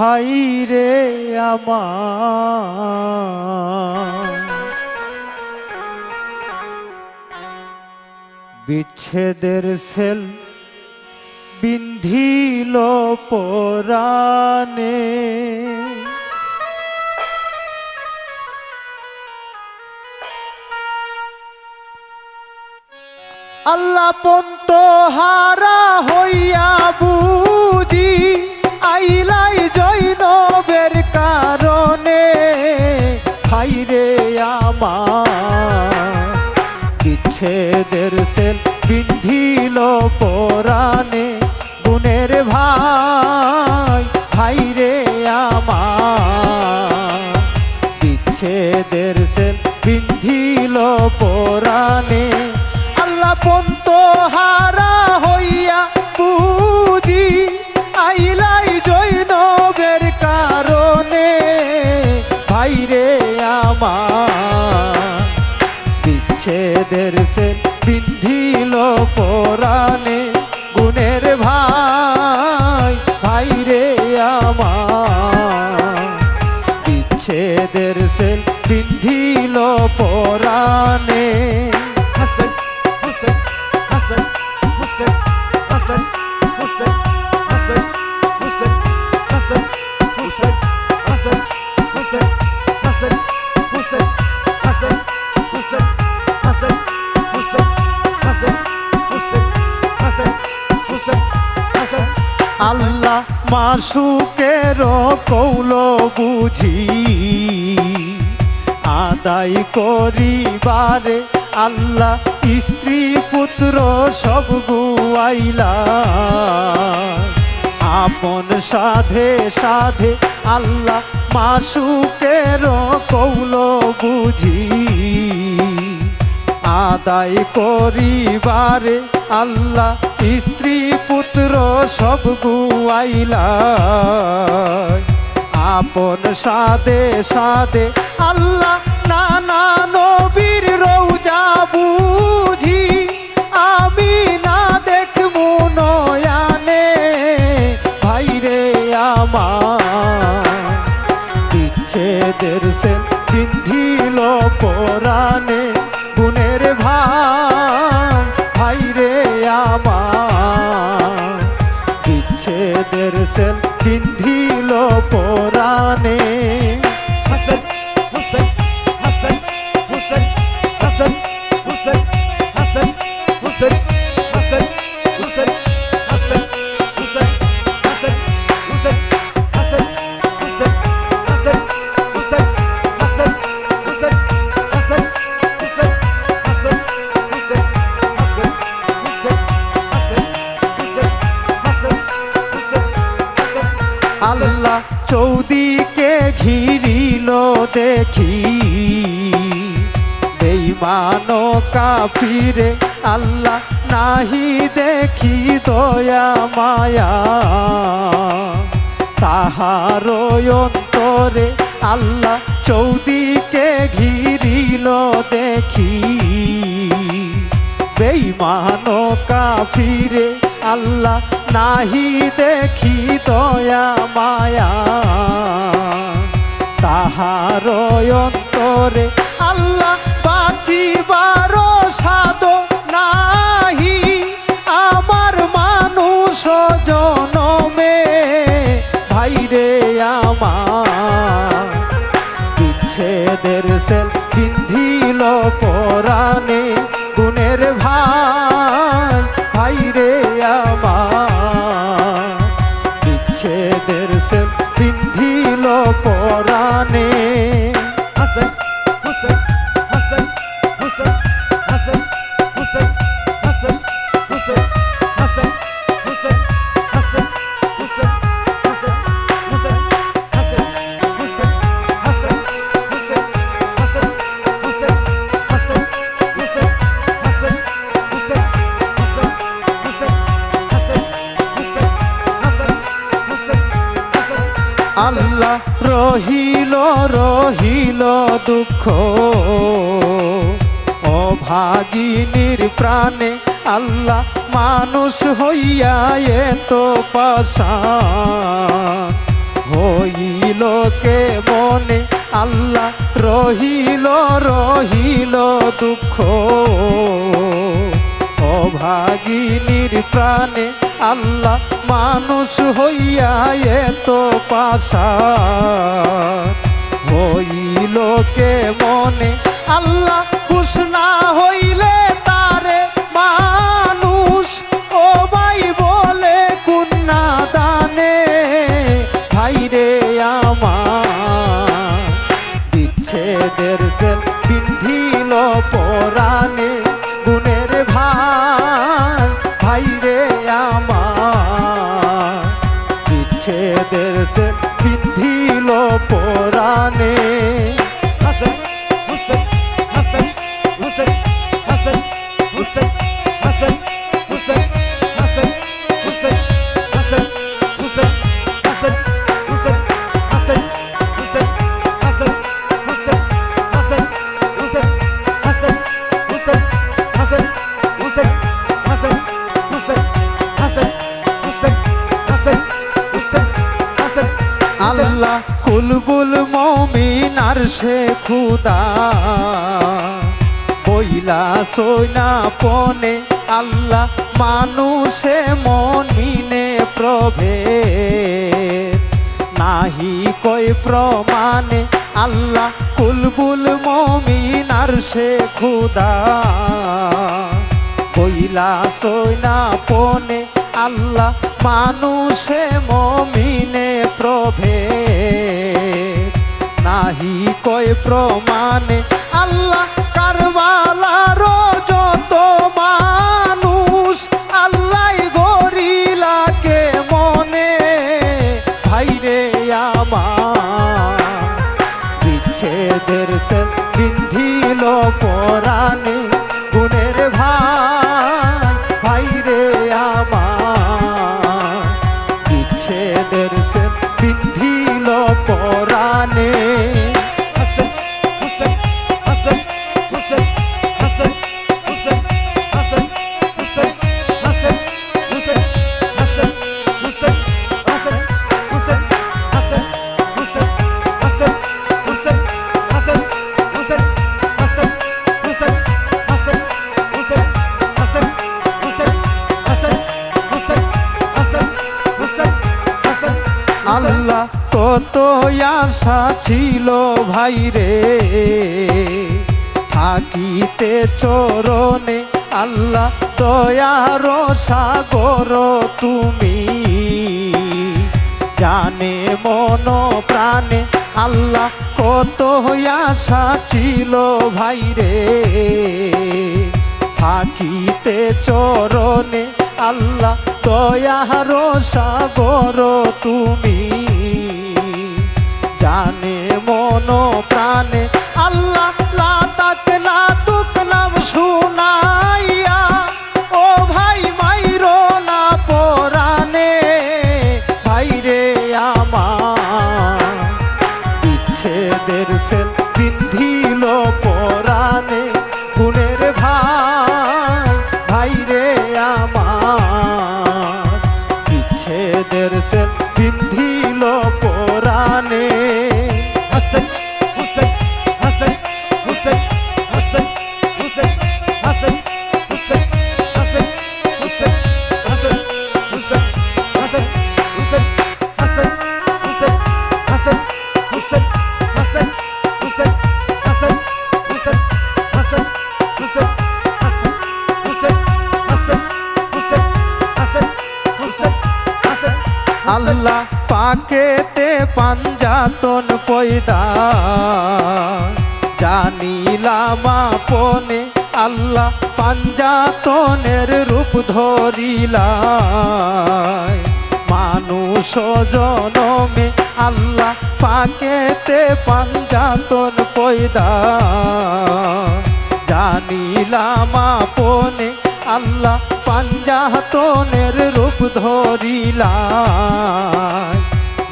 ভাই রে আমার। বিচ্ছেদের সেল বিন্ধিল পরাণে। আল্লাহ পন্ত হারা হইয়া বুঝি আইলাই জৈনবের কারণে হাইরে আমার। বিচ্ছেদের সেল বিন্ধিল পরাণে, গুণের ভাই হাইরে আমার। বিচ্ছেদের সেল বিন্ধিল পরাণে, আল্লাহ পন্ত চাঁদের সেল বিন্ধিল পরাণে। হাসন মাসুকের কৌল বুঝি, আদায় করিবারে আল্লাহ, স্ত্রী, পুত্র সব গুয়াইলা। আপন সাধে সাধে আল্লাহ মাসুকের কৌল বুঝি, আদায় করিবারে আল্লাহ স্ত্রী পুত্র সব গুয়াইলা আপন সাদে সাদে আল্লাহ নানা নবীর রৌজা পিন্ধিল পরাণে। দেখি বেইমানো কাফিরে আল্লাহ নাহি দেখি দয়া মায়া তাহার অন্তরে আল্লাহ চৌদিকে ঘিরিল দেখি বেইমানো কাফিরে আল্লাহ নাহি দেখি দয়া মায়া তাহার অন্তরে আল্লাহ বাঁচিবার সাদ নাহি। আমার মানুষ জনমে ভাইরে আমার। বিচ্ছেদের সেল বিন্ধিল পরাণে, গুণের ভাই রহিল দুঃখ। অভাগিনীর প্রাণে আল্লাহ মানুষ হইয়া এত পাশা। কে মনে আল্লাহ রহিল রহিল দুঃখ। অভাগিনীর প্রাণে আল্লাহ মানুষ হইয়া এত পাশা। বইলা সৈনা পনে আল্লাহ মানুষে মনিনে প্রভে নাহি কই প্রমাণে, আল্লাহ কুলবুল মমিনার সে খুদা। কইলা সৈনা পনে আল্লাহ মানুষে মমিনে প্রভে নাহি কয় প্রমাণে পরাণে গুণের ভাই। আশা ছিল ভাই রে। থাকিতে চরণে আল্লাহ দয়ার সাগর তুমি। জানে মন প্রাণে আল্লাহ কত আশা ছিল ভাই রে। থাকিতে চরণে আল্লাহ দয়ার সাগর তুমি। জানে মন প্রাণে। আল্লাহ লাতাক লাতুক নাম শুনাইয়া, ও ভাই মাইরো না পরাণে। ভাই রে আমার, বিচ্ছেদের সেল বিন্ধিল পরাণে। গুণের ভাই ভাই রে আমার, বিচ্ছেদের সেল পয়দা জানিলাম আপনে আল্লাহ পাঞ্জাতনের রূপ ধরিলাই। মানুষ জনমে আল্লাহ পাকেতে পাঞ্জাতন পয়দা। জানিলাম আপনে আল্লাহ পাঞ্জাতনের রূপ ধরিলাই।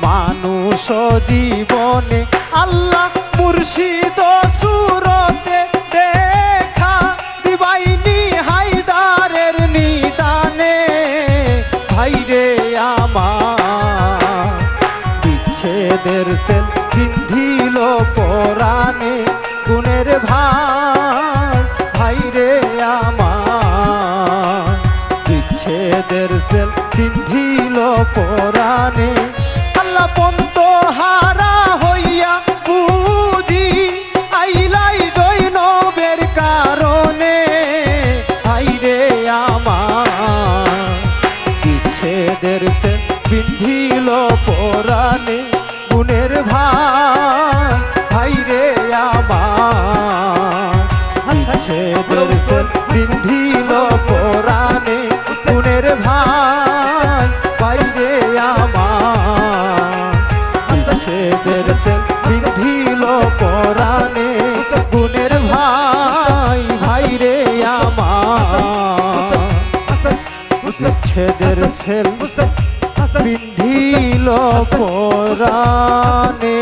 মানুষ জীবনে আল্লাহ মুর্শিদ সুরতে দেখা দিবাইনি হায়দারের নিদানে। ভাইরে আমার বিচ্ছেদ বিচ্ছেদের সেল বিন্ধিল পরাণে গুণের ভাই ভাই রে আমার, বিচ্ছেদের সেল বিন্ধিল পরাণে বিন্ধিল পরাণে গুণের ভাই ভাই রে বিচ্ছেদের সে বিন্ধিল পরাণে গুণের ভাই ভাই রে আমার, বিচ্ছেদের সে বিন্ধিল পরাণে গুণের ভাই। ভাই রে হুসেন বিচ্ছেদের সেল বিন্ধিল পরাণে